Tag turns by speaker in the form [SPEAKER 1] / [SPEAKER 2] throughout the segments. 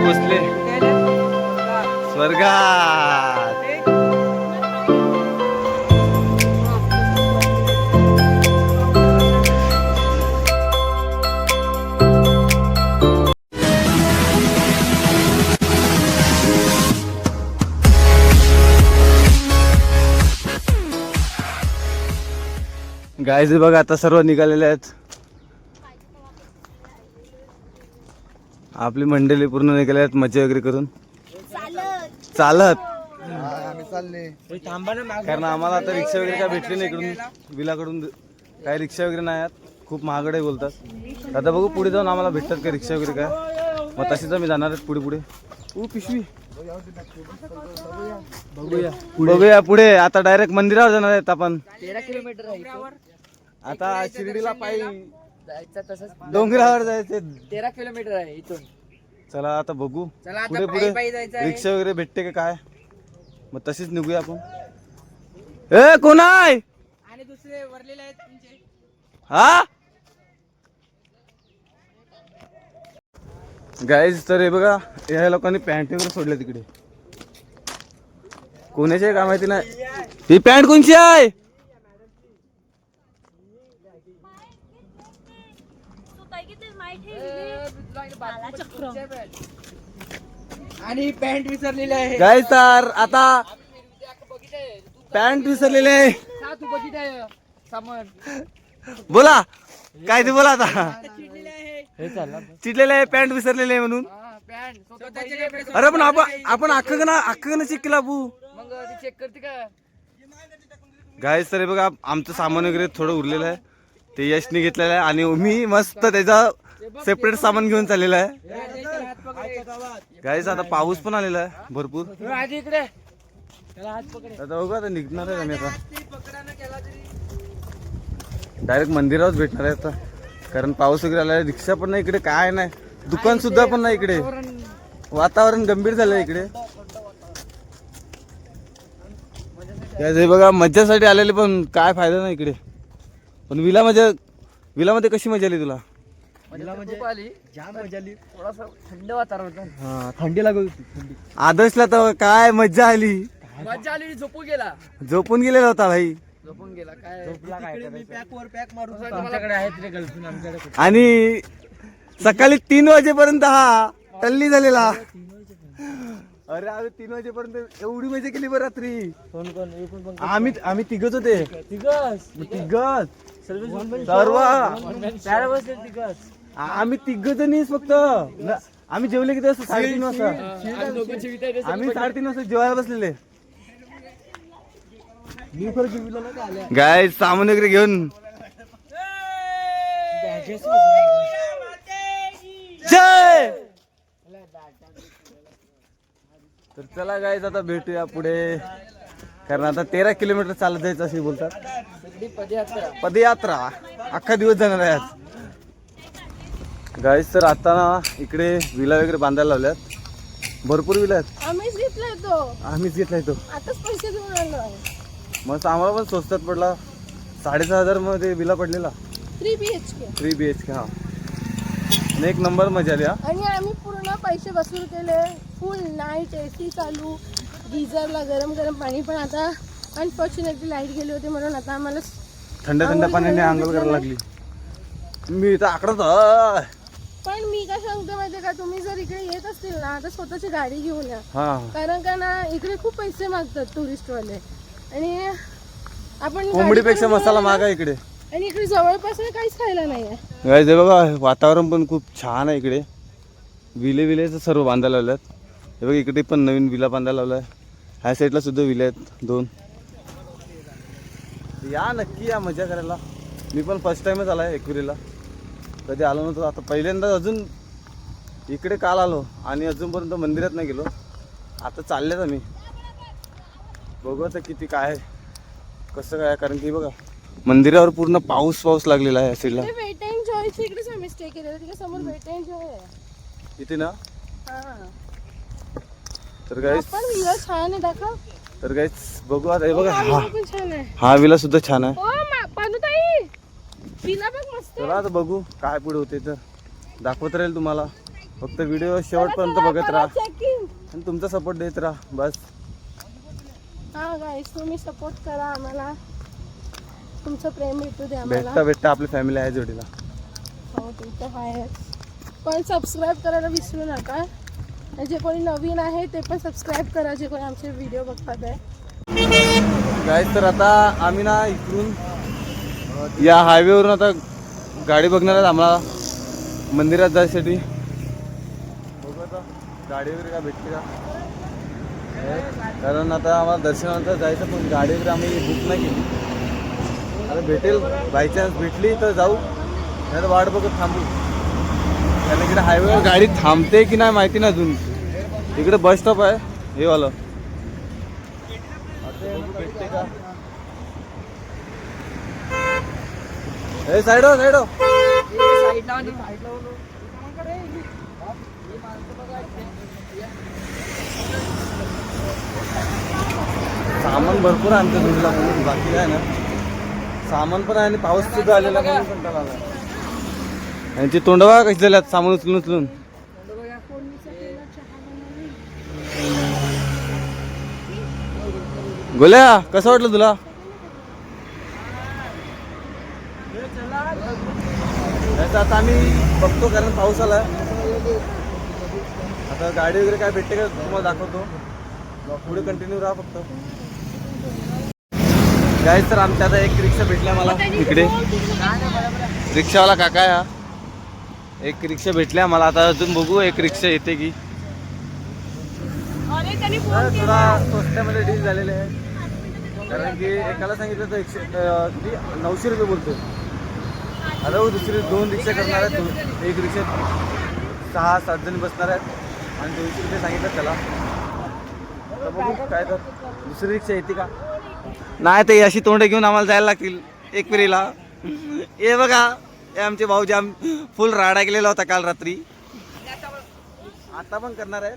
[SPEAKER 1] पोचले स्वर्गात. गायचे बघा आता सर्व निघालेले आहेत. आपली मंडळी पूर्ण निघाले आहेत मजा वगैरे करून. चालत. कारण आम्हाला आता रिक्षा वगैरे काय भेटली नाही इकडून. विलाकडून काही रिक्षा वगैरे नाही आहेत. खूप महागडे बोलतात. आता बघू पुढे जाऊन आम्हाला भेटतात का रिक्षा वगैरे काय? मग तशीच आम्ही जाणार आहेत पुढे पुढे. ऊ पिशवी. बघूया. बघूया पुढे. आता डायरेक्ट मंदिरावर जाणार आहेत आपण.
[SPEAKER 2] तेरा किलोमीटर.
[SPEAKER 1] आता शिर्डीला पायी
[SPEAKER 2] जायचं तसंच
[SPEAKER 1] डोंगरावर जायचे.
[SPEAKER 2] तेरा किलोमीटर आहे इथून.
[SPEAKER 1] चला आता बघू.
[SPEAKER 2] चला आता
[SPEAKER 1] पुढे
[SPEAKER 2] पायी
[SPEAKER 1] पुढे.
[SPEAKER 2] पायी जायचं आहे.
[SPEAKER 1] रिक्षा वगैरे भेटते का काय? मग तशीच निघूया आपण. ए कोण आहे?
[SPEAKER 2] आणि दुसरे वरलेले आहेत तुमचे.
[SPEAKER 1] हा? गाईज तर हे बघा या लोकांनी पॅन्ट वगैरे सोडले तिकडे. कोणाची आहे का माहिती नाही? ही पॅन्ट कोणची आहे?
[SPEAKER 2] आणि पॅन्ट विसरलेली आहे.
[SPEAKER 1] गाईज तर आता पॅन्ट विसरलेले आहे.
[SPEAKER 2] हा, तू बघितलं सामान
[SPEAKER 1] बोला. काय ते बोला आता.
[SPEAKER 2] चिडलेले आहे.
[SPEAKER 1] पॅन्ट विसरलेले आहे म्हणून.
[SPEAKER 2] हा,
[SPEAKER 1] अरे पण आपण आपण अख्खं ना अख्खं ना चेक केला बू
[SPEAKER 2] मग चेक करते का?
[SPEAKER 1] तर हे बघा आमचं सामान वगैरे थोडं उरलेलं आहे. ते यशने घेतलेलं आहे आणि मी मस्त त्याचा सेपरेट सामान घेऊन चाललेलं आहे. गाईज आता पाऊस पण आलेला आहे भरपूर. आता बघू आता निघणार आहे आम्ही आता. डायरेक्ट मंदिरावर भेटणार आहे आता. कारण पाऊस वगैरे आला आहे रिक्षा पण नाही इकडे काय नाही. दुकान सुद्धा पण नाही इकडे. वातावरण. गंभीर झालंय इकडे. हे बघा मज्जासाठी आलेले पण काय फायदा नाही इकडे. पण विला मजा विलामध्ये कशी मजा आली तुला?
[SPEAKER 2] म्हणजे खूप आली. जाम मजा आली. थोडासा थंड वातावरण होतं
[SPEAKER 1] हा थंडी लागत होती थंडी. आदर्शला तर काय मज्जा आली.
[SPEAKER 2] मजा आली झोपू गेला.
[SPEAKER 1] झोपून गेलेला होता भाई.
[SPEAKER 2] झोपून गेला. काय? पॅक वर पॅक मारून आमच्याकडे आहेत रे गर्लफ्रेंड आमच्याकडे
[SPEAKER 1] आणि सकाळी तीन वाजेपर्यंत हा टल्ली झालेला. अरे आम्ही तीन वाजेपर्यंत एवढी मजा केली बरं रात्री.
[SPEAKER 2] कोण कोण? एकूण पण
[SPEAKER 1] आम्ही आम्ही तिघच होते.
[SPEAKER 2] तिघच?
[SPEAKER 1] तिघच.
[SPEAKER 2] सर्व
[SPEAKER 1] सर्व
[SPEAKER 2] चार बसले तिघच.
[SPEAKER 1] आम्ही तिघ जणीच फक्त. न- आम्ही जेवले किती वाजता? साडेतीन वाजता. आम्ही साडेतीन वाजता जेवायला बसलेले. गाय सामान वगैरे घेऊन. जय! तर चला गायच आता भेटूया पुढे. कारण आता तेरा किलोमीटर चालत जायचं असे बोलतात.
[SPEAKER 2] सगळी पदयात्रा.
[SPEAKER 1] पदयात्रा. अख्खा दिवस जाणार आहे आज. गाईस तर आता ना इकडे विला वगैरे बांधायला लावल्यात. भरपूर विला आहेत.
[SPEAKER 3] आम्हीच घेतलाय तो
[SPEAKER 1] आम्हीच घेतलाय तो
[SPEAKER 3] आताच पैसे देऊन आलो.
[SPEAKER 1] मस्त आम्हाला पण स्वस्तात पडला. साडेसहा हजारमध्ये विला पडलेला.
[SPEAKER 3] Three B H K
[SPEAKER 1] three B H K हा. आणि एक नंबर मजा आली हा.
[SPEAKER 3] आणि आम्ही पूर्ण पैसे वसूल केले. फुल नाईट ए सी चालू. गिझरला गरम गरम पाणी पण आता अनफॉर्च्युनेटली लाइट गेली होती म्हणून आता आम्हाला
[SPEAKER 1] थंड थंड पाण्याने
[SPEAKER 3] करायला
[SPEAKER 1] आंघोळ करायला लागली. मी तर आकडत.
[SPEAKER 3] पण मी काय सांगते माहितीये का? तुम्ही जर इकडे येत असतील ना तर स्वतःची गाडी घेऊन या.
[SPEAKER 1] हा.
[SPEAKER 3] कारण का ना इकडे खूप पैसे मागतात टुरिस्टवाले आणि आपण गाडी
[SPEAKER 1] कोंबडीपेक्षा मसाला मागा इकडे.
[SPEAKER 3] आणि इकडे जवळपास ना काहीच खायला नाहीये.
[SPEAKER 1] गाईस हे बघा वातावरण पण खूप छान आहे इकडे. विले विलेचं सर्व बांधायला लावल्यात हे बघा इकडे पण नवीन विला बांधायला लावलाय. ह्या साईडला सुद्धा विले आहेत दोन. या नक्की या मजा करायला. मी पण फर्स्ट टाइमच आलाय एकविरीला कधी आलो नव्हतो. आता पहिल्यांदा अजून इकडे काल आलो आणि अजूनपर्यंत मंदिरात नाही गेलो. आता चाललेत आम्ही. बघू आता किती काय आहे, कसं काय कारण की बघा मंदिरावर पूर्ण पाऊस पाऊस लागलेला आहे साईडला
[SPEAKER 3] ते वेट अँड जॉयच्या इकडेच आम्ही स्टे केलेलं. तिकडे समोर वेट अँड जॉय आहे.
[SPEAKER 1] इथे ना?
[SPEAKER 3] हा.
[SPEAKER 1] तर
[SPEAKER 3] विला छान आहे दाखव.
[SPEAKER 1] तर गाईस बघू आता. हे बघा हा
[SPEAKER 3] आहे.
[SPEAKER 1] हा विला सुद्धा छान आहे.
[SPEAKER 3] बघ मस्त.
[SPEAKER 1] चला आता बघू काय पुढे होते तर. दाखवत राहील तुम्हाला. फक्त व्हिडिओ शेवटपर्यंत बघत राहा.
[SPEAKER 3] चेकिंग
[SPEAKER 1] आणि तुमचा सपोर्ट देत राहा बस.
[SPEAKER 3] हा गाईस तुम्ही सपोर्ट करा आम्हाला. तुमचं प्रेम भेटू द्या
[SPEAKER 1] भेटता
[SPEAKER 3] आम्हाला.
[SPEAKER 1] भेटता आपली फॅमिली आहे जोडीला.
[SPEAKER 3] हो तुमचं आहे पण सबस्क्राईब करायला विसरू नका. आणि जे कोणी नवीन आहे ते पण सबस्क्राईब करा जे कोणी आमचे व्हिडिओ बघतात आहे.
[SPEAKER 1] गाईज तर आता आम्ही ना इकडून या हायवेवरून आता गाडी बघणार आहेत आम्हाला. मंदिरात जायसाठी. बघू आता गाडी वगैरे का भेटते का? कारण आता आम्हाला दर्शनानंतर जायचं पण गाडी वगैरे आम्ही बुक नाही केली. आता भेटेल बाय चान्स भेटली तर जाऊ. नाही तर वाट बघत थांबू. कारण इकडे हायवेवर गाडी थांबते की नाही माहिती नाही अजून. इकडे बस स्टॉप आहे हे वालं आता हे भेटते का ए साईड हो साइड हो सामान भरपूर आणतो आमच्या म्हणून बाकी काय ना सामान पण आहे आणि पाऊस सुद्धा आलेला म्हणून कंटाळा आला. तोंडवा कशी झाल्यात सामान उचलून उचलून. गोल्या कसं वाटलं तुला? त्याचं आता आम्ही बघतो कारण पाऊस आला. आता गाडी वगैरे काय भेटते का तुम्हाला दाखवतो. पुढे कंटिन्यू राहा फक्त. काय तर आमच्या आता एक रिक्षा भेटला मला. इकडे. रिक्षावाला काका हा. एक रिक्षा भेटल्या मला. आता अजून बघू एक रिक्षा येते की. थोडा स्वस्तामध्ये डील झालेले आहे. कारण की एकाला सांगितलं तर एकशे नऊशे रुपये बोलतो आता हो, दुसरी दोन रिक्षा करणार आहेत. दोन- एक रिक्षात सहा सात जण बसणार आहेत. आणि दोनशे रुपये सांगितलं त्याला. तर बघू काय तर. दुसरी रिक्षा येते का? नाही ते अशी तोंड घेऊन आम्हाला जायला लागतील. एक फेरीला. हे बघा हे आमचे भाऊजी आम फुल राडा केलेला होता काल रात्री. आता पण करणार आहेत.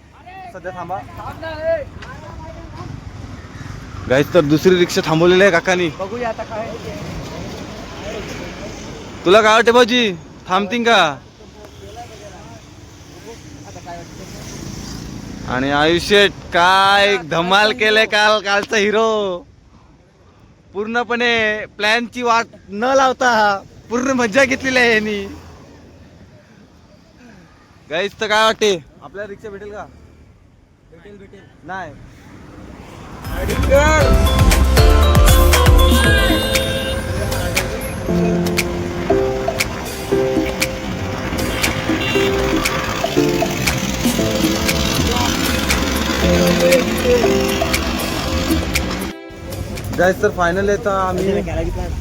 [SPEAKER 1] सध्या थांबा. गाईच तर दुसरी रिक्षा थांबवलेली आहे काकानी.
[SPEAKER 2] बघूया आता काय
[SPEAKER 1] तुला काय वाटते भाऊजी? थांबतील का? आणि आयुष्य काय धमाल केले काल कालचा हिरो. पूर्णपणे प्लॅनची वाट न लावता पूर्ण मज्जा घेतलेली आहे यांनी. गाईच तर काय वाटते? आपल्याला रिक्षा भेटेल का? भेटेल भेटेल. नाही. गाईस तर फायनल येतं आम्ही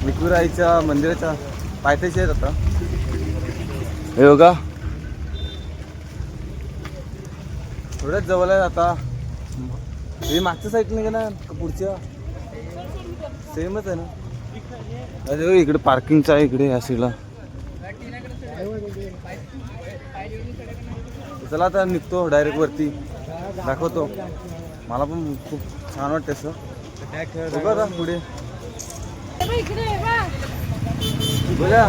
[SPEAKER 1] विकुराईच्या मंदिराच्या पायथ्याशी आहेत आता. हे बघा. थोड्याच जवळ आहे आता. हे मागच्या साईडने ना का पुढच्या? सेमच आहे ना. अरे इकडे पार्किंगचं आहे इकडे या साईडला चला आता निघतो डायरेक्ट वरती. दाखवतो. मला पण खूप छान वाटतं असं बघू आता पुढे. बोला.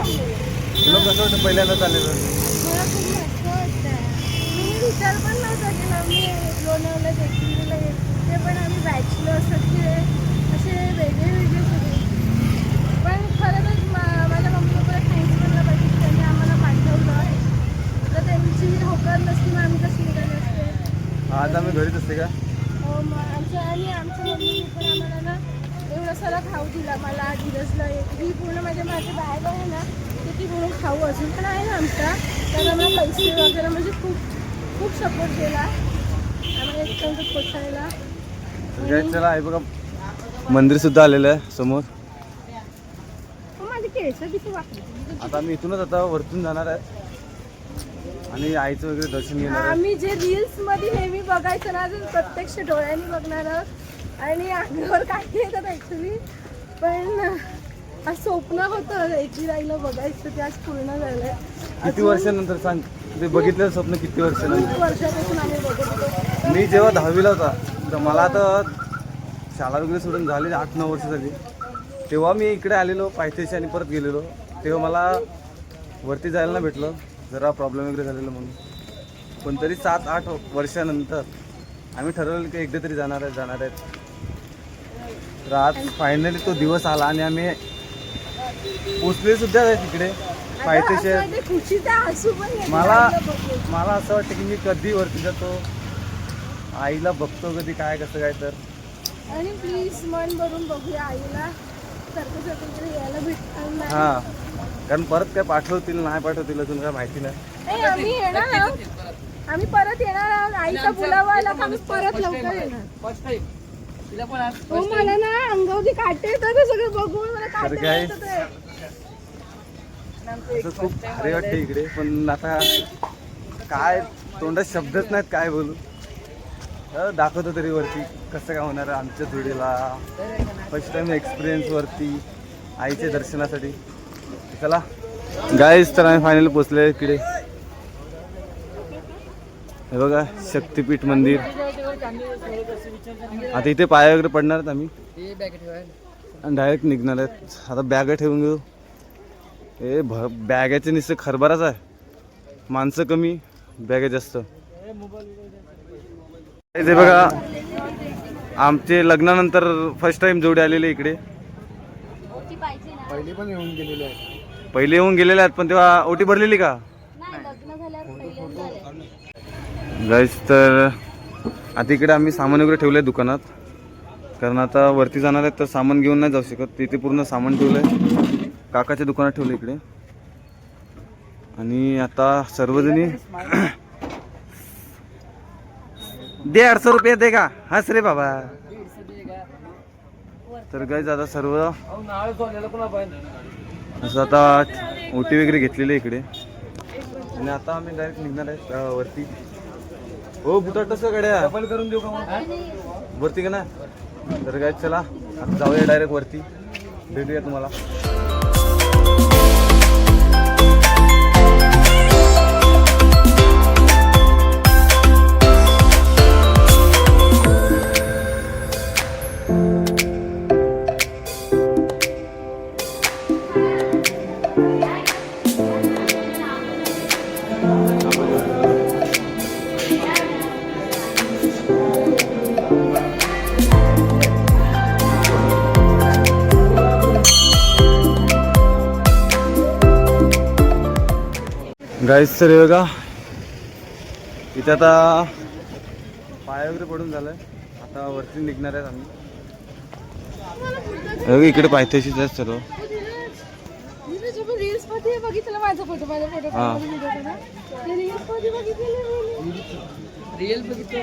[SPEAKER 1] तुला कसं वाटतं पहिल्यांदा चालेल
[SPEAKER 3] मला मी विचार पण नव्हता केला मी लोणावळ्यात एकविरीला येईल. ते पण आम्ही बॅचलर सगळे असे वेगळे वेगळे सगळे पण खरंच मा- माझ्या मम्मी पप्पाला थँक्स म्हणलं पाहिजे की त्यांनी आम्हाला पाठवलं आहे तर त्यांची होकार नसती मग आम्ही कशी निघाले?
[SPEAKER 1] आज आम्ही घरीच असते का?
[SPEAKER 3] हो, मग आमच्या आणि आमच्या मम्मीने पण आम्हाला ना एवढा सारा खाऊ दिला मला धीरजला ही पूर्ण माझ्या माझी बॅग आहे ना ती पूर्ण खाऊ अजून पण आहे ना आमचा तर आम्हाला पैसे वगैरे म्हणजे खूप खूप सपोर्ट केला. आम्हाला इथपर्यंत पोचायला
[SPEAKER 1] गाईड चला आहे बघा मंदिर सुद्धा आलेलं आहे समोर.
[SPEAKER 3] हो, माझी केस किती वाटली
[SPEAKER 1] आता आम्ही इथूनच आता वरतून जाणार आहे. आणि आईचं वगैरे दर्शन घेणार
[SPEAKER 3] आम्ही जे रील्समध्ये नेहमी बघायचं ना ते प्रत्यक्ष डोळ्यांनी बघणार आहोत. आणि अंगावर काही येतात ऍक्च्युली पण आज स्वप्न होतं एकविराईला बघायचं ते आज पूर्ण झालंय.
[SPEAKER 1] किती वर्षानंतर सांग ते बघितलेलं स्वप्न किती वर्षानंतर?
[SPEAKER 3] खूप वर्षापासून आम्ही बघत होतो
[SPEAKER 1] मी जेव्हा दहावीला होता तर मला तर शाळा वगैरे सोडून झाली आठ नऊ वर्ष झाली. तेव्हा मी इकडे आलेलो पायथ्याशी आणि परत गेलेलो. तेव्हा मला वरती जायला नाही भेटलं. जरा प्रॉब्लेम वगैरे झालेला म्हणून. पण तरी सात आठ वर्षानंतर आम्ही ठरवलं की एकदा तरी जाणार आहेत जाणार आहेत. तर आज फायनली तो दिवस आला आणि आम्ही पोचले सुद्धा आहे तिकडे
[SPEAKER 3] येतो
[SPEAKER 1] मला. मला असं वाटतं की मी कधी वरती जातो आईला बघतो कधी काय कसं काय तर.
[SPEAKER 3] आणि प्लीज मन भरून बघूया आईला.
[SPEAKER 1] हां. कारण परत काय पाठवतील नाही पाठवतील अजून काय माहिती नाही.
[SPEAKER 3] नाही, आम्ही येणार आहोत. आम्ही परत येणार आहोत. आईचा बोलावा आला का आम्ही परत लवकर येणार.
[SPEAKER 2] फर्स्ट टाइम तिला पण आज
[SPEAKER 3] हो मला ना अंगावरती काटे येतात हे सगळं बघून. मला काटे
[SPEAKER 1] काय?
[SPEAKER 3] येतात हे.
[SPEAKER 1] असं खूप भारी वाटते इकडे पण आता काय तोंडात शब्दच नाहीत काय बोलू. अं, दाखवतो तरी वरती कसं काय होणार आमच्या जोडीला. फर्स्ट टाइम एक्सपिरियन्स वरती आईच्या दर्शनासाठी. चला. गाईज तर आम्ही फायनल पोचले इकडे. हे बघा शक्तिपीठ मंदिर. आता इथे पाया वगैरे पडणार आहेत आम्ही. आणि डायरेक्ट निघणार आहेत. आता बॅग ठेवून घेऊ. ए भ बॅगाचे नुसतं खरभराच आहे. माणसं कमी बॅगे जास्त. हे बघा आमचे लग्नानंतर फर्स्ट टाइम जोडी आलेले इकडे.
[SPEAKER 4] पहिली पण येऊन गेलेले आहे.
[SPEAKER 1] पहिले येऊन गेलेले आहेत पण तेव्हा ओटी भरलेली का?
[SPEAKER 3] नाही लग्न झाल्यावर पहिल्यांदा आले.
[SPEAKER 1] गाईस तर आता इकडे आम्ही सामान वगैरे ठेवलं आहे दुकानात. कारण आता वरती जाणार आहेत तर सामान घेऊन नाही जाऊ शकत. तिथे पूर्ण सामान ठेवलं आहे काकाच्या दुकानात ठेवलं इकडे. आणि आता सर्वजणी दे अडीचशे रुपये दे का? हस रे बाबा. तर गाईज आता सर्व असं आता ओटी वगैरे घेतलेली आहे इकडे. आणि आता आम्ही डायरेक्ट निघणार आहे वरती. हो बुटाट कसं गड्या?
[SPEAKER 2] करून देऊ का मग?
[SPEAKER 1] वरती का ना तर काय चला आता जाऊया डायरेक्ट वरती. भेटूया तुम्हाला. गाईस तर हे बघा. इथे आता पाय वगैरे पडून झालंय. आता वरती निघणार आहेत आम्ही. इकडे पायथ्याशीच जास्त सर्व.
[SPEAKER 3] बघितलं माझा फोटो माझा फोटो
[SPEAKER 2] रिअल बघितलं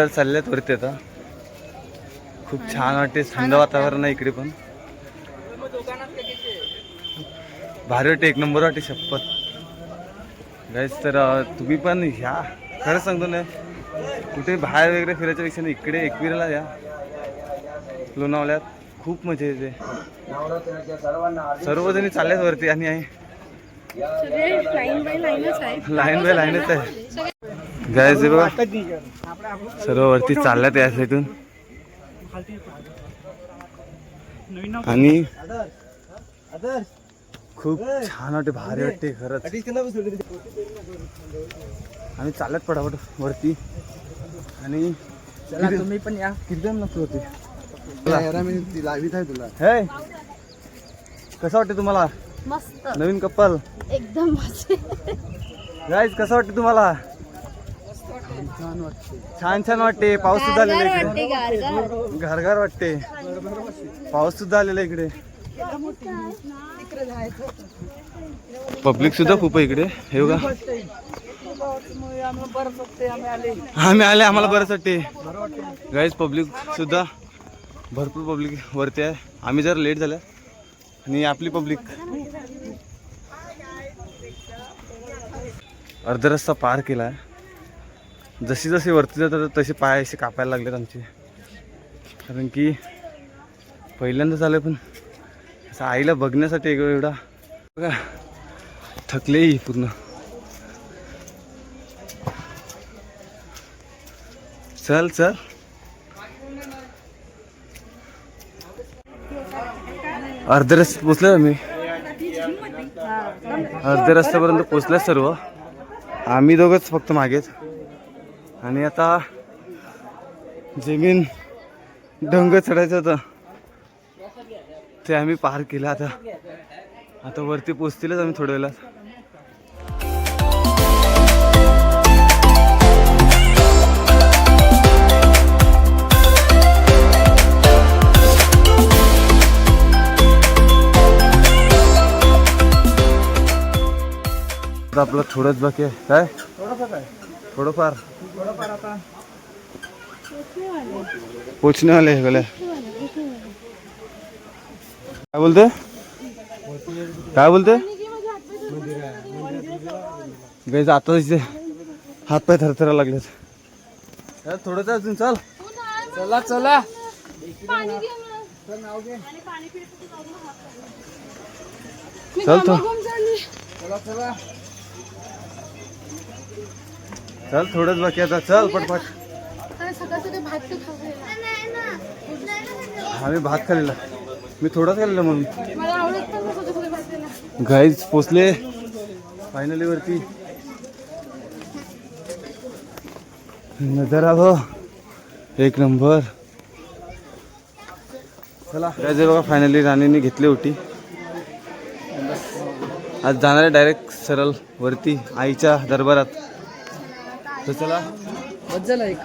[SPEAKER 1] मंदिरात चालल्यात वरती आता. खूप छान वाटते थंड वातावरण आहे इकडे पण. भारी वाटते एक नंबर वाटते शपथ. गाईस तर तुम्ही पण ह्या खरं सांगतो ना कुठे बाहेर वगैरे फिरायच्या पेक्षा इकडे एकविराला या. लोणावळ्यात खूप मजा येते. सर्वजणी चालल्यात वरती आणि आहे.
[SPEAKER 3] लाईन बाय लाईनच आहे
[SPEAKER 1] लाईन बाय लाईनच आहे गायचे बघा. सर्व वरती चालल्यात या साईडून. आणि खूप छान वाटते भारी वाटते खरंच. आम्ही चालत पटापट वरती. आणि
[SPEAKER 2] चला तुम्ही पण या.
[SPEAKER 1] किती टाइम लागतो वरती
[SPEAKER 4] यारा मी ती लावीत आहे तुला.
[SPEAKER 1] हे कसं वाटते तुम्हाला?
[SPEAKER 3] मस्त.
[SPEAKER 1] नवीन कप्पल?
[SPEAKER 3] एकदम
[SPEAKER 1] गाईज कसं वाटते तुम्हाला?
[SPEAKER 4] छान
[SPEAKER 1] छान वाटते. पाऊस सुद्धा आलेला इकडे. घरघर. वाटते. पाऊस सुद्धा आलेला इकडे. पब्लिक सुद्धा खूप आहे इकडे. हे बघा. आम्ही आले आम्हाला बरंच वाटते. गाईज पब्लिक सुद्धा भरपूर पब्लिक वरती आहे. आम्ही जर लेट झालं. आणि आपली पब्लिक अर्धा रस्ता पार केला आहे जशी जशी वरती जातात तसे पाय असे कापायला लागलेत आमचे. कारण की पहिल्यांदा झालं पण असं आईला बघण्यासाठी एक एवढा बघा थकलेही पूर्ण. चल चल. अर्धे रस्त्यात पोचले आम्ही. अर्ध्या रस्त्यापर्यंत पोचल्या सर्व. आम्ही दोघंच फक्त मागेच. आणि आता जमीन ढंग चढायचं होतं. ते आम्ही पार केलं आता. आता वरती पोचतीलच आम्ही थोड्या वेळात. आता आपलं थोडंच बाकी आहे. काय? थोडंफार. पोचणे वाले आहे गल्या काय बोलते? काय बोलते? गाईज आता इथे हात पाय थरथरा लागलेत यार, थोडंच अजून चाल।
[SPEAKER 4] चला चला।
[SPEAKER 1] चल तो.
[SPEAKER 4] चला चला।
[SPEAKER 1] चल थोडंच बाकी आता चल पटपट.
[SPEAKER 3] सकाळ सकाळी भात खाल्लेला.
[SPEAKER 1] आम्ही भात खाल्लेला. मी थोडाच खाल्लेला म्हणून. गाईज पोचले. फायनली वरती. नजारा हो एक नंबर. चला. गाईज बघा फायनली राणीने घेतली होती आज जाणार आहे डायरेक्ट सरळ वरती आईच्या दरबारात. तर चला.
[SPEAKER 4] बद्दल एक.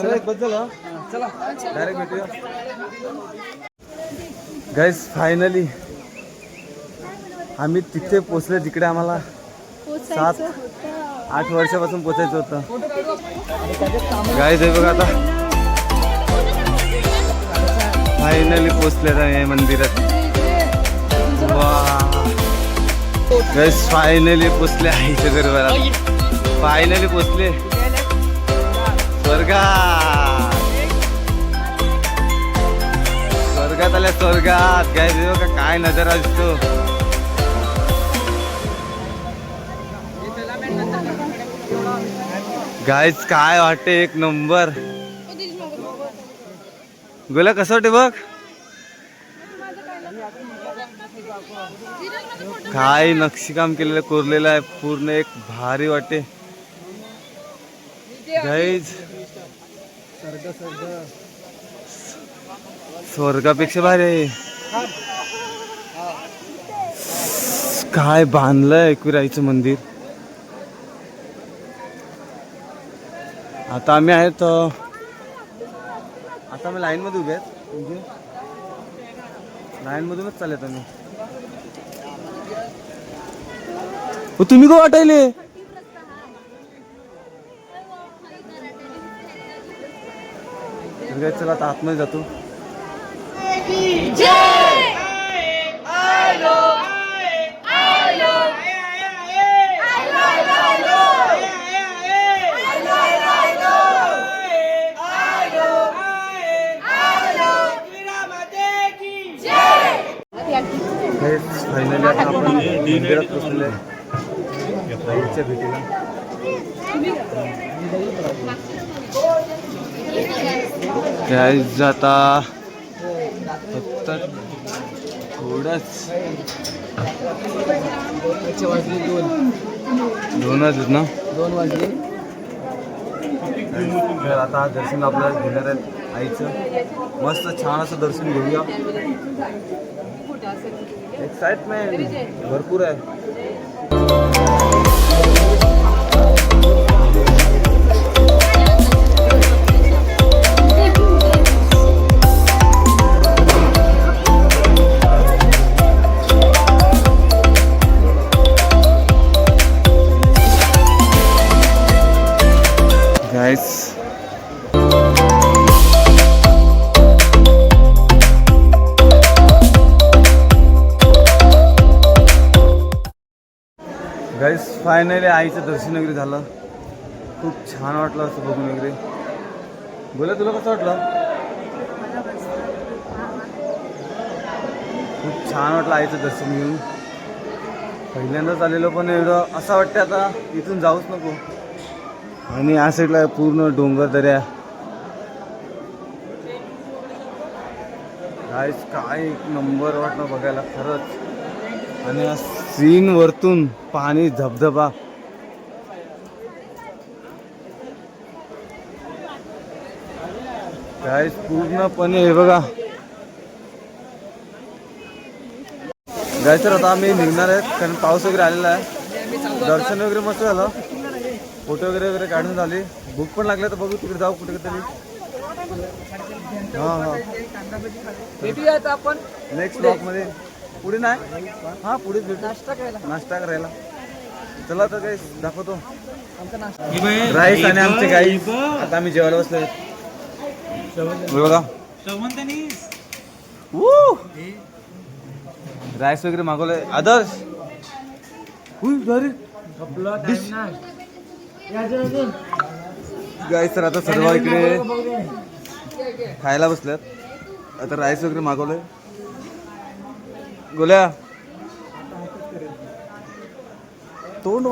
[SPEAKER 1] चला एक बद्दल हा.
[SPEAKER 4] चला.
[SPEAKER 1] डायरेक्ट भेटूया. गाईज फायनली आम्ही तिथे पोचले जिकडे आम्हाला सात. आठ वर्षापासून पोचायचं होतं. गाईज आहे बघा आता. फायनली पोचले आहे मंदिरात. वा गाईज फायनली पोचले आईच्या दरबारात. फायनली पोचले. स्वर्गात. स्वर्गात आल्या स्वर्गात. गाईज देव बघा काय नजर असतो? गाईज काय वाटते एक नंबर. गोला कसं वाटते बघ? काय नक्षीकाम केलेलं कोरलेलं आहे. पूर्ण एक भारी वाटते गाईज स्वर्गापेक्षा भारी आहे. काय बांधलंय एकविराईचं मंदिर? आता आम्ही आहेत आता आम्ही लाईन मध्ये उभे आहेत. म्हणजे लाईन मधूनच चालत आम्ही तुम्ही का वाटायले? तर चला आता आतमध्ये जातो. फायनली आता आपण मंदिरात आहे. भेटीला. गाईज आता फक्त थोडंच.
[SPEAKER 4] वाजले दोन.
[SPEAKER 1] आहेत ना?
[SPEAKER 4] दोन वाजले.
[SPEAKER 1] तर आता दर्शन आपल्याला घेणार आहेत आईचं. मस्त छान असं दर्शन घेऊया. एक्साइटमेंट भरपूर आहे. फायनली आईचं दर्शन वगैरे झालं. खूप छान वाटलं असं बघून वगैरे. बोला तुला कसं वाटलं? खूप छान वाटलं आईचं दर्शन घेऊन. पहिल्यांदाच आलेलो पण एवढं असं वाटतं आता इथून जाऊच नको. आणि या साईडला पूर्ण डोंगर दऱ्या. काय एक नंबर वाटणं बघायला खरंच. आणि सीन वरतून पाणी धबधबा. गाईस पूर्णपणे हे बघा. तर आता आम्ही निघणार आहेत कारण पाऊस वगैरे आलेला आहे. दर्शन वगैरे मस्त झालं. फोटो वगैरे वगैरे काढून झाले. भूक पण लागले तर बघू तिकडे जाऊ कुठे तरी. हां हां.
[SPEAKER 4] आपण.
[SPEAKER 1] नेक्स्ट ब्लॉकमध्ये. पुढे नाही? हा पुढेच भेटू.
[SPEAKER 4] नाश्ता करायला.
[SPEAKER 1] नाश्ता करायला. चला तर काही दाखवतो.
[SPEAKER 4] आमचा नाश्ता.
[SPEAKER 1] राईस आणि आमचे गाई आता आम्ही जेवायला बसलो बघा. राईस वगैरे मागवलंय. आदर्श. गाईस तर आता सर्व इकडे खायला बसल्यात आता राईस वगैरे मागवलंय. गोल्या. तोंड